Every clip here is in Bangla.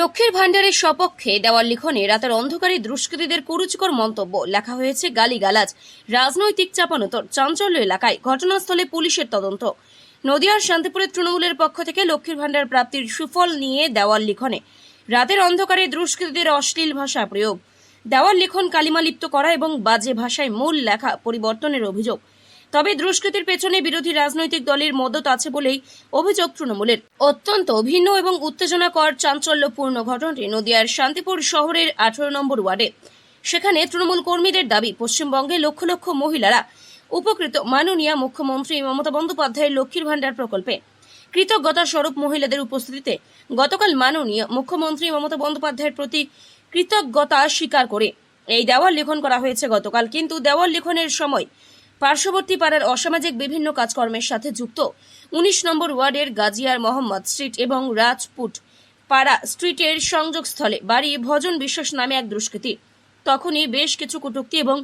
লক্ষ্মীর ভাণ্ডারের সপক্ষে দেওয়াল লিখনে রাতের অন্ধকারে দুষ্কৃতীদের কুরুচিকর মন্তব্য। লেখা হয়েছে, গালিগালাজ, রাজনৈতিক চাপানোতর, চাঞ্চল্য এলাকায় ঘটনাস্থলে পুলিশের তদন্ত। নদিয়ার শান্তিপুরের তৃণমূলের পক্ষ থেকে লক্ষ্মীর ভাণ্ডার প্রাপ্তির সুফল নিয়ে দেওয়াল লিখনে। রাতের অন্ধকারে দুষ্কৃতীদের অশ্লীল ভাষা প্রয়োগ। দেওয়াল লিখন কালিমালিপ্ত করা এবং বাজে ভাষায় মূল লেখা পরিবর্তনের অভিযোগ। তবে দুষ্কৃতির পেছনে বিরোধী রাজনৈতিক দলের মদত আছে বলেই অভিযোগ তৃণমূলের। অত্যন্ত ভিন্ন এবং উত্তেজনাকর চাঞ্চল্যপূর্ণ ঘটনাটি নদিয়ার শান্তিপুর শহরের আঠারো নম্বর ওয়ার্ডে। সেখানে তৃণমূল কর্মীদের দাবি, পশ্চিমবঙ্গে লক্ষ লক্ষ মহিলারা উপকৃত। মাননীয় মুখ্যমন্ত্রী মমতা বন্দ্যোপাধ্যায়ের লক্ষ্মীর ভাণ্ডার প্রকল্পে। কৃতজ্ঞতা স্বরূপ মহিলাদের উপস্থিতিতে গতকাল মাননীয় মুখ্যমন্ত্রী মমতা বন্দ্যোপাধ্যায়ের প্রতি কৃতজ্ঞতা স্বীকার করে। এই দেওয়াল লিখন করা হয়েছে গতকাল, কিন্তু দেওয়াল লিখনের সময় পার্শ্ববর্তী পাড়ার অসামাজিক বিভিন্ন কাজকর্মের সাথে যুক্ত। উনিশ নম্বর ওয়ার্ডের গাজিয়ার মোহাম্মদ স্ট্রিট এবং রাজপুট পাড়া স্ট্রিটের সংযোগস্থলে বাড়ি ভজন বিশ্বাস নামে এক দুষ্কৃতী। তখনই বেশ কিছু কটূক্তি এবং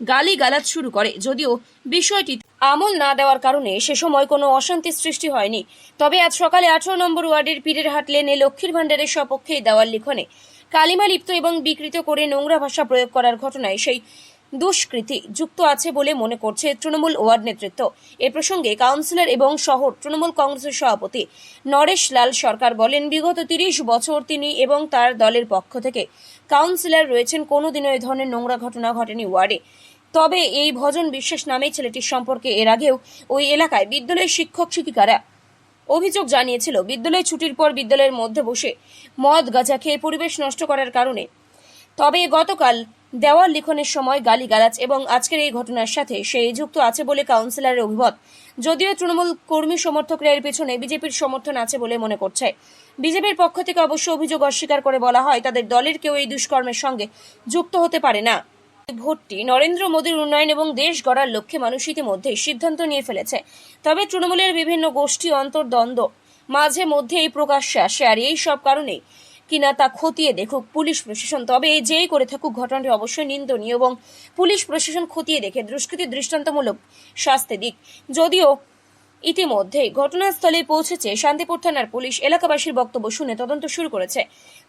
গালি গালাজ শুরু করে, যদিও বিষয়টি আমল না দেওয়ার কারণে সে সময় কোনো অশান্তি সৃষ্টি হয়নি। তবে আজ সকালে আঠারো নম্বর ওয়ার্ডের পীরের হাট লেনে লক্ষ্মীর ভাণ্ডারের সপক্ষে এই দেওয়াল লিখনে কালিমা লিপ্ত এবং বিকৃত করে নোংরা ভাষা প্রয়োগ করার ঘটনায় সেই দুষ্কৃতি যুক্ত আছে বলে মনে করছে তৃণমূল ওয়ার্ড নেতৃত্ব। এ প্রসঙ্গে কাউন্সিলর এবং শহর তৃণমূল কংগ্রেসের সভাপতি নরেশ লাল সরকার বলেন, বিগত তিরিশ বছর তিনি এবং তার দলের পক্ষ থেকে কাউন্সিলর রয়েছেন, কোনোদিনও এ ধরনের নোংরা ঘটনা ঘটেনি ওয়ার্ডে। তবে এই ভজন বিশ্বাস নামে ছেলেটির সম্পর্কে এর আগেও ওই এলাকায় বিদ্যালয়ের শিক্ষক শিক্ষিকারা অভিযোগ জানিয়েছিল, বিদ্যালয় ছুটির পর বিদ্যালয়ের মধ্যে বসে মদ, গাঁজা খেয়ে পরিবেশ নষ্ট করার কারণে। তবে গতকাল দেওয়াল লিখনের সময় গালিগালাজ এবং আজকের এই ঘটনার সাথে সে যুক্ত আছে বলে কাউন্সিলরের অভিমত। যদিও তৃণমূল কর্মী সমর্থকরা এর পেছনে বিজেপির সমর্থন আছে বলে মনে করছে। বিজেপির পক্ষ থেকে অবশ্য অভিযোগ অস্বীকার করে বলা হয়, তাদের দলের কেউ এই দুষ্কর্মের সঙ্গে যুক্ত হতে পারে না। ভোটটি নরেন্দ্র মোদীর উন্নয়ন এবং দেশ গড়ার লক্ষ্যে মানুষ ইতিমধ্যে সিদ্ধান্ত নিয়ে ফেলেছে। তবে তৃণমূলের বিভিন্ন গোষ্ঠী অন্তর্দ্বন্দ্ব। মাঝে মধ্যে এই প্রকাশ্যে আসে, আর এই সব কারণে কিনা তা খতিয়ে দেখুক, পুলিশ প্রশাসন। তবে যেই করে থাকুক, ঘটনাটি অবশ্যই নিন্দনীয় এবং পুলিশ প্রশাসন খতিয়ে দেখে দুষ্কৃতি দৃষ্টান্তমূলক শাস্তি দিক। যদিও ইতিমধ্যে ঘটনাস্থলে পৌঁছেছে শান্তিপুর থানার পুলিশ, এলাকাবাসীর বক্তব্য শুনে তদন্ত শুরু করেছে।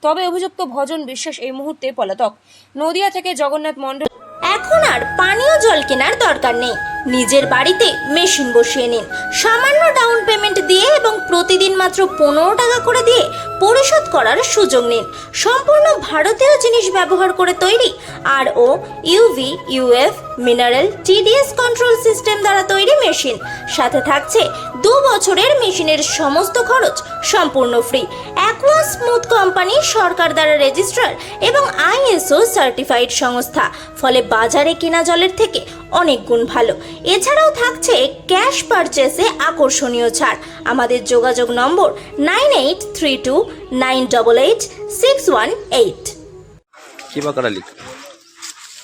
তবে অভিযুক্ত ভজন বিশ্বাস এই মুহূর্তে পলাতক। নদিয়া থেকে জগন্নাথ মণ্ডল। এখন আর পানীয় জল কেনার দরকার নেই। নিজের বাড়িতে মেশিন বসিয়ে নিন। সামান্য ডাউন পেমেন্ট দিয়ে এবং প্রতিদিন মাত্র পনেরো টাকা করে দিয়ে পরিশোধ করার সুযোগ নিন। সম্পূর্ণ ভারতীয় জিনিস ব্যবহার করে তৈরি আর ও UV UF mineral TDS control system দ্বারা তৈরি মেশিন। সাথে থাকছে দু বছরের মেশিনের সমস্ত খরচ সম্পূর্ণ ফ্রি অ্যাকোয়া স্মুথ কোম্পানি সরকার দ্বারা রেজিস্ট্রার এবং আইএসও সার্টিফাইড সংস্থা। ফলে বাজারে কেনা জলের থেকে অনেক গুণ ভালো। এছাড়াও থাকছে ক্যাশ পারচেসে আকর্ষণীয় ছাড়। আমাদের যোগাযোগ number nine eight three two nine double eight six one eight. কি বা করা লিখ?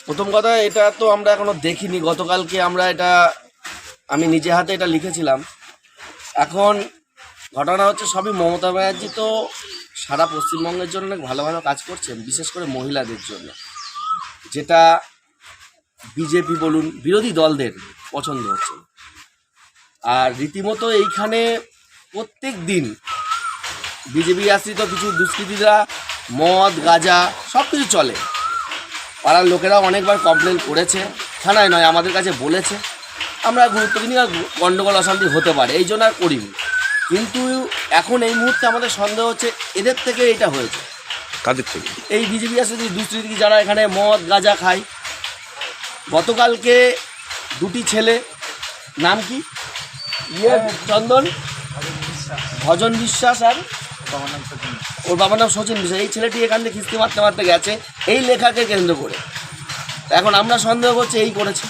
প্রথম কথা এটা তো আমরা এখনও দেখিনি। গতকালকে আমরা এটা আমি নিজে হাতে এটা লিখেছিলাম। এখন ঘটনা হচ্ছে সবই মমতা ব্যানার্জি তো সারা পশ্চিমবঙ্গের জন্য অনেক ভালো ভালো কাজ করছেন বিশেষ করে মহিলাদের জন্য। যেটা বিজেপি বলুন বিরোধী দলদের পছন্দ হচ্ছে আর রীতিমতো এইখানে প্রত্যেক দিন বিজেপি আশ্রিত কিছু দুষ্কৃতীরা মদ গাঁজা সব কিছু চলে। পাড়ার লোকেরাও অনেকবার কমপ্লেন করেছে থানায় নয় আমাদের কাছে বলেছে। আমরা গুরুত্ব না গণ্ডগোল অশান্তি হতে পারে এই জন্য আর করিনি। কিন্তু এখন এই মুহূর্তে আমাদের সন্দেহ হচ্ছে এদের থেকে এটা হয়েছে। কাদের থেকে? এই বিজেপি যে দুষ্কৃতী যারা এখানে মদ গাঁজা খায় গতকালকে দুটি ছেলে নাম কি? ইয়ে চন্দন? ভজন বিশ্বাস আর ওর বাবার নাম সচিন বিশ্বাস। এই ছেলেটি এখান থেকে খিস্তি মারতে মারতে গেছে এই লেখাকে কেন্দ্র করে। এখন আমরা সন্দেহ করছি এই করেছে।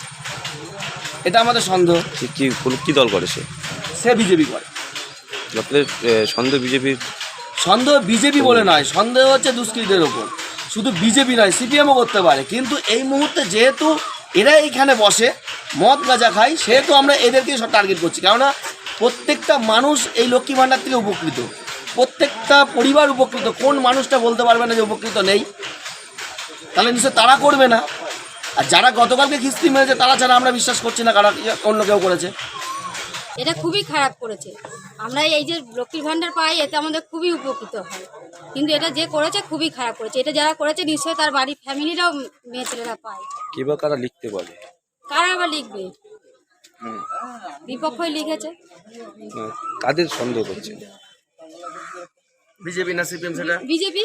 এটা আমাদের সন্দেহ। কি কি দল করে সে? সে বিজেপি করে। আপনাদের সন্দেহ বিজেপির সন্দেহ বিজেপি বলে নয় সন্দেহ হচ্ছে দুষ্কৃতের ওপর। শুধু বিজেপি নয় সিপিএমও করতে পারে। কিন্তু এই মুহূর্তে যেহেতু এরা এইখানে বসে মদ গাঁজা খায়, সেহেতু আমরা এদেরকেই সব টার্গেট করছি। কেননা প্রত্যেকটা মানুষ এই লক্ষ্মী ভাণ্ডার থেকে উপকৃত। প্রত্যেকটা পরিবার উপকৃত। কোন মানুষটা বলতে পারবে না যে উপকৃত নেই? তাহলে নিশ্চয় তারা করবে না। আর যারা গতকালকে কিস্তি মেরেছে, তারা ছাড়া আমরা বিশ্বাস করছি না কারা অন্য কেউ করেছে। এটা খুবই খারাপ করেছে। আমরা এই যে লক্ষ্মীর ভাণ্ডার পাই, এতে আমাদের খুবই উপকৃত হয়। কিন্তু এটা যে করেছে, খুবই খারাপ করেছে। এটা যারা করেছে, নিশ্চয়ই তার বাড়ির ফ্যামিলিরাও মেয়ে ছেলেরা পায়। কে বা কারা লিখতে পারে? কারা আবার লিখবে? বিপক্ষই লিখেছে। আহ, কাদের সন্দেহ করছে? বিজেপি না সিপিএম সেটা বিজেপি।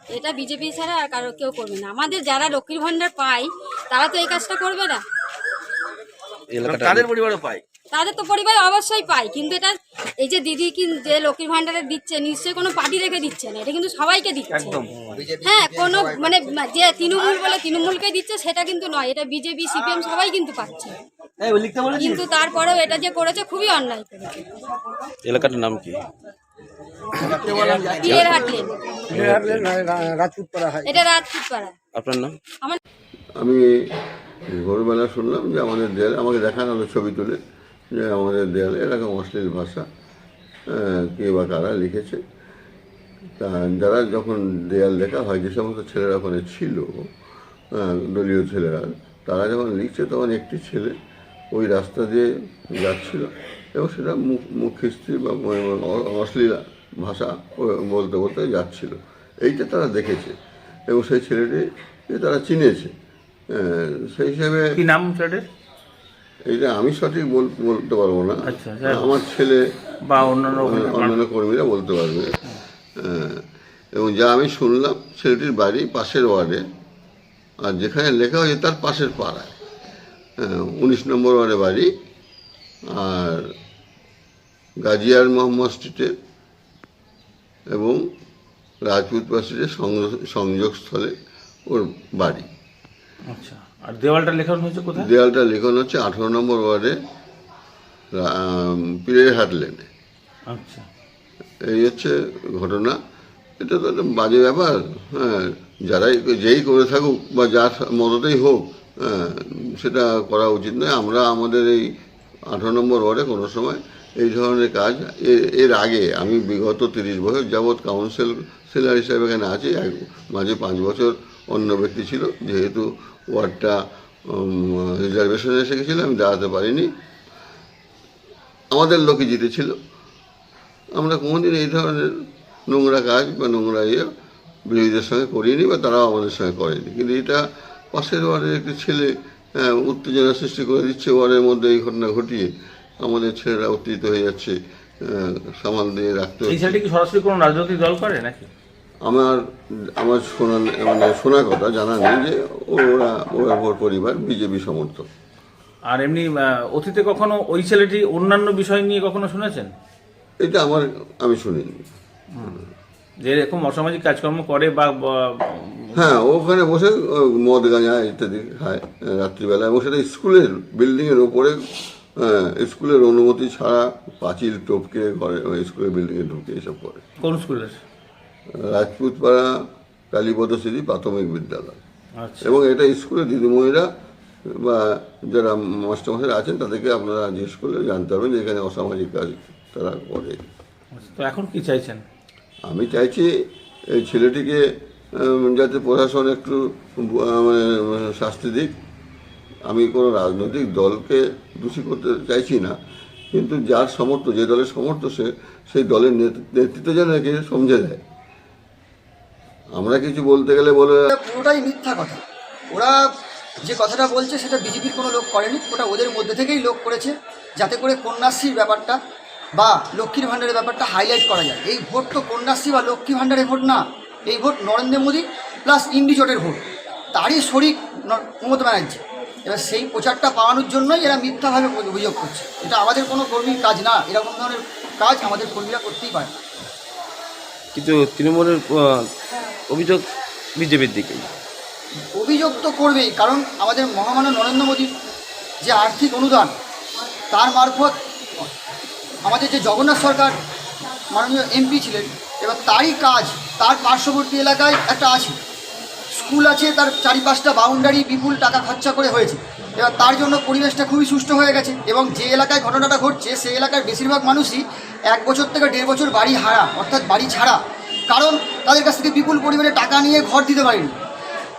এটা বিজেপি ছাড়া আর কারও কেউ করবে না। আমাদের যারা লক্ষ্মীর ভান্ডার পায় তারা তো এই কাজটা করবে না। এলাকাটা তাদের পরিবারও পায়? তাদের তো পরিবার অবশ্যই পায় কিন্তু এটা এই যে দিদি কি যে লক্ষ্মীর ভান্ডারে দিচ্ছে নিশ্চয়ই কোনো পার্টি রেখে দিচ্ছে না এটা কিন্তু সবাইকে দিচ্ছে। হ্যাঁ কোনো মানে যে তৃণমূল বলে তৃণমূলকে দিচ্ছে সেটা কিন্তু নয় এটা বিজেপি সিপিএম সবাই কিন্তু পাচ্ছে। কিন্তু তারপরেও এটা যে করেছে খুবই অন্যায় করেছে। এলাকাটার নাম কি? এটা রাজপুত পাড়া আপনার নাম? আমার আমি ভোরবেলা শুনলাম যে আমাদের দেয়ালে আমাকে দেখানো ছবি তুলে। যে আমাদের দেয়ালে এরকম অশ্লীল ভাষা কে বা কারা লিখেছে। তা যারা যখন দেয়াল লেখা হয়, যে সমস্ত ছেলেরা ওখানে ছিল দলীয় ছেলেরা, তারা যখন লিখছে, তখন একটি ছেলে ওই রাস্তা দিয়ে যাচ্ছিল এবং সেটা মুখ মুখ খিস্তি বা ম- অশ্লীল ভাষা বলতে বলতে যাচ্ছিল। এইটা তারা দেখেছে এবং সেই ছেলেটি তারা চিনেছে। সেই হিসেবে কি নাম ছেলেটির? এইটা আমি সঠিক বল- বলতে পারব না। আচ্ছা। আমার ছেলে বা অন্যান্য অন্যান্য কর্মীরা বলতে পারবে। আহ, এবং যা আমি শুনলাম ছেলেটির বাড়ি পাশের ওয়ার্ডে আর যেখানে লেখা হয়েছে তার পাশের পাড়ায়। উনিশ নম্বর ওয়ার্ডে বাড়ি আর গাজিয়ার মোহাম্মদ স্ট্রিটে এবং রাজপুত সংযোগ- সংযোগস্থলে ওর বাড়ি। আচ্ছা। আর দেওয়ালটা লেখানো হয়েছে কোথায়? দেয়ালটা লেখন হচ্ছে আঠারো নম্বর ওয়ার্ডে পীরের হাট লেনে আচ্ছা। এই হচ্ছে ঘটনা। এটা তো একটা বাজে ব্যাপার হ্যাঁ যারাই যেই করে থাকুক বা যার মদতেই হোক হ্যাঁ, সেটা করা উচিত নয়। আমরা আমাদের এই আঠারো নম্বর ওয়ার্ডে কোনো সময় এই ধরনের কাজ এর আগে আমি বিগত তিরিশ বছর যাবৎ কাউন্সিল সেলার হিসাবে এখানে আছি এক মাঝে পাঁচ বছর অন্য ব্যক্তি ছিল যেহেতু ওয়ার্ডটা রিজার্ভেশনে এসে গেছিল আমি দাঁড়াতে পারিনি। আমাদের লোকই জিতেছিল। আমরা কোনোদিন এই ধরনের নোংরা কাজ বা নোংরা ইয়ে বিরোধীদের সঙ্গে করিনি বা তারাও আমাদের সঙ্গে করেনি। কিন্তু এটা পাশের ওয়ার্ডের একটি ছেলে আহ, উত্তেজনা সৃষ্টি করে দিচ্ছে। ওয়ার্ডের মধ্যে এই ঘটনা ঘটিয়ে আমাদের ছেলেরা উত্তেজিত হয়ে যাচ্ছে আহ, সামাল দিয়ে রাখতে এই সরাসরি কোনো রাজনৈতিক দল করে নাকি? আমার আমার শোনা মানে শোনা কথা জানা নেই যে ওরা ওরা ওর পরিবার বিজেপি সমর্থক। আর এমনি অতীতে কখনো ওই ছেলেটি অন্যান্য বিষয় নিয়ে কখনো শুনেছেন? এটা আমার আমি শুনিনি। যে এরকম অসামাজিক কাজকর্ম করে বা হ্যাঁ ওখানে বসে মদ গাঁজা ইত্যাদি খায় রাত্রিবেলা এবং সেটা স্কুলের বিল্ডিংয়ের ওপরে স্কুলের অনুমতি ছাড়া পাঁচিল টপকে ঘরে স্কুলের বিল্ডিংয়ে ঢুকে এসব করে। কোন স্কুলের? রাজপুতপাড়া কালীপদ স্মৃতি প্রাথমিক বিদ্যালয়। আচ্ছা। এবং এটা স্কুলের দিদিমণিরা বা যারা মাস্টারমশাই আছেন তাদেরকে আপনারা জিজ্ঞেস করলে জানতে পারবেন যে এখানে অসামাজিক কাজ তারা করে। আচ্ছা, তো এখন কি চাইছেন? আমি চাইছি এই ছেলেটিকে যাতে প্রশাসন একটু মানে শাস্তি দিক। আমি কোনো রাজনৈতিক দলকে দোষী করতে চাইছি না কিন্তু যার সমর্থ যে দলের সমর্থ সে সেই দলের নেত- নেতৃত্ব যেন একে সমঝে দেয়। আমরা কিছু বলতে গেলে বলে এটা পুরোটাই মিথ্যা কথা। ওরা যে কথাটা বলছে সেটা বিজেপির কোনো লোক করেনি ওটা ওদের মধ্যে থেকেই লোক করেছে যাতে করে কন্যাশ্রীর ব্যাপারটা বা লক্ষ্মীর ভাণ্ডারের ব্যাপারটা হাইলাইট করা যায়। এই ভোট তো কন্যাশ্রী বা লক্ষ্মী ভাণ্ডারের ভোট না এই ভোট নরেন্দ্র মোদী প্লাস ইন্ডিজোটের ভোট। তারই শরিক ন- মমতা ব্যানার্জি। এবার সেই প্রচারটা পাওয়ানোর জন্যই এরা মিথ্যাভাবে অভিযোগ করছে। এটা আমাদের কোনো কর্মীর কাজ না এরকম ধরনের কাজ আমাদের কর্মীরা করতেই পারে। কিন্তু তৃণমূলের অভিযোগ বিজেপির দিকেই অভিযোগ তো করবেই, কারণ আমাদের মহামানব নরেন্দ্র মোদীর যে আর্থিক অনুদান, তার মারফত আমাদের যে জগন্নাথ সরকার মাননীয় এমপি ছিলেন, এবার তারই কাজ তার পার্শ্ববর্তী এলাকায় একটা আছে। স্কুল আছে, তার চারিপাশটা বাউন্ডারি বিপুল টাকা খরচা করে হয়েছে। এবার তার জন্য পরিবেশটা খুবই সুষ্ঠু হয়ে গেছে এবং যে এলাকায় ঘটনাটা ঘটছে, সেই এলাকার বেশিরভাগ মানুষই এক বছর থেকে দেড় বছর বাড়ি হারা, অর্থাৎ বাড়ি ছাড়া কারণ তাদের কাছ থেকে বিপুল পরিমাণে টাকা নিয়ে ঘর দিতে পারেনি।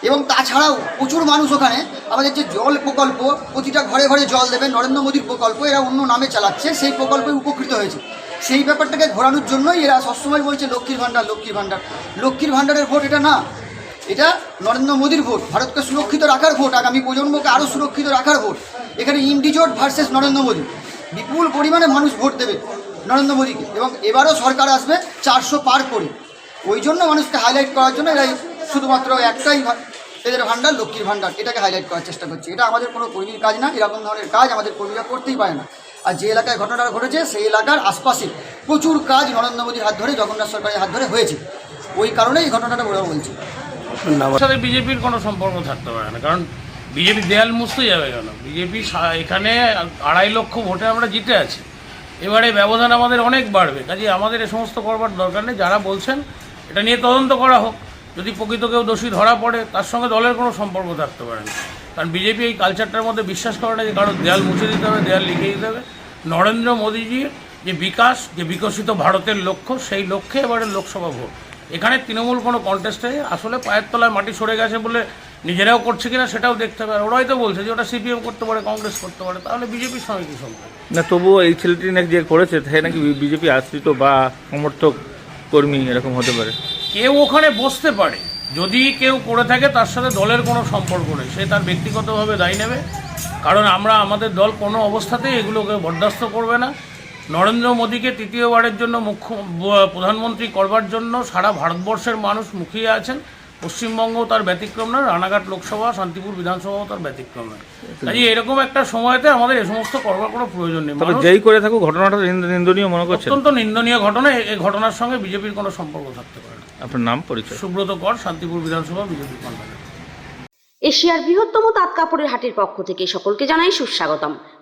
এবং তাছাড়াও প্রচুর মানুষ ওখানে আমাদের যে জল প্রকল্প, প্রতিটা ঘরে ঘরে জল দেবে নরেন্দ্র মোদীর প্রকল্প, এরা অন্য নামে চালাচ্ছে, সেই প্রকল্পে উপকৃত হয়েছে। সেই ব্যাপারটাকে ঘোরানোর জন্যই এরা সবসময় বলছে, লক্ষ্মীর ভাণ্ডার লক্ষ্মীর ভাণ্ডার। লক্ষ্মীর ভাণ্ডারের ভোট এটা না, এটা নরেন্দ্র মোদীর ভোট, ভারতকে সুরক্ষিত রাখার ভোট, আগামী প্রজন্মকে আরও সুরক্ষিত রাখার ভোট। এখানে ইন্ডিজোট ভার্সেস নরেন্দ্র মোদী। বিপুল পরিমাণে মানুষ ভোট দেবে নরেন্দ্র মোদীকে। এবং এবারও সরকার আসবে চারশো পার করে। ওই জন্য মানুষকে হাইলাইট করার জন্য এরা শুধুমাত্র একটাই এদের ভাণ্ডার লক্ষ্মীর ভাণ্ডার, এটাকে হাইলাইট করার চেষ্টা করছে। এটা আমাদের কোনো কর্মীর কাজ না, এরকম ধরনের কাজ আমাদের কর্মীরা করতেই পারে না। আর যে এলাকায় ঘটনাটা ঘটেছে, সেই এলাকার আশপাশে প্রচুর কাজ নরেন্দ্র মোদীর হাত ধরে, জগন্নাথ সরকারের হাত ধরে হয়েছে। ওই কারণেই ঘটনাটা ওরা বলছে। সাথে বিজেপির কোনো সম্পর্ক থাকতে পারে না, কারণ বিজেপি দেয়াল মুছতে যাবে কেন? বিজেপি এখানে আড়াই লক্ষ ভোটে আমরা জিতে আছি। এবারে ব্যবধান আমাদের অনেক বাড়বে, কাজে আমাদের এ সমস্ত করবার দরকার নেই। যারা বলছেন এটা নিয়ে তদন্ত করা হোক। যদি প্রকৃত কেউ দোষী ধরা পড়ে, তার সঙ্গে দলের কোনো সম্পর্ক থাকতে পারে না। কারণ বিজেপি এই কালচারটার মধ্যে বিশ্বাস করে না যে কারও দেয়াল মুছে দিতে হবে, দেয়াল লিখে দিতে হবে। নরেন্দ্র মোদীজির যে বিকাশ, যে বিকশিত ভারতের লক্ষ্য, সেই লক্ষ্যে এবারে লোকসভা ভোট। এখানে তৃণমূল কোনো কন্টেস্টে আসলে পায়ের তলায় মাটি সরে গেছে বলে নিজেরাও করছে কিনা সেটাও দেখতে হবে। আর ওরাই তো বলছে যে ওটা সিপিএম করতে পারে, কংগ্রেস করতে পারে, তাহলে বিজেপির সঙ্গে কি সম্পর্ক? না, তবুও এই ছেলেটি নাকি যে করেছে তাই নাকি বিজেপি আশ্রিত বা সমর্থক কর্মী এরকম হতে পারে। কেউ ওখানে বসতে পারে। যদি কেউ করে থাকে, তার সাথে দলের কোনো সম্পর্ক নেই। সে তার ব্যক্তিগতভাবে দায় নেবে। কারণ আমরা, আমাদের দল কোনো অবস্থাতেই এগুলোকে বরদাস্ত করবে না। নরেন্দ্র মোদীকে তৃতীয়বারের জন্য মুখ্য প্রধানমন্ত্রী করবার জন্য সারা ভারতবর্ষের মানুষ মুখিয়ে আছেন। পশ্চিমবঙ্গও তার ব্যতিক্রম নয় রানাঘাট লোকসভা শান্তিপুর বিধানসভাও তার ব্যতিক্রম নয়। কাজে এরকম একটা সময়তে আমাদের এ সমস্ত করবার কোনো প্রয়োজন নেই। তবে যেই করে থাকুক ঘটনাটা নিন্দনীয় মনে করছেন? অত্যন্ত নিন্দনীয় ঘটনা এই ঘটনার সঙ্গে বিজেপির কোনো সম্পর্ক থাকতে পারে না। আপনার নাম পরিচয়? সুব্রত কর শান্তিপুর বিধানসভা বিজেপি কনভেনর এশিয়ার বৃহত্তম তাঁত কাপড়ের হাটের পক্ষ থেকে সকলকে জানাই সুস্বাগতম।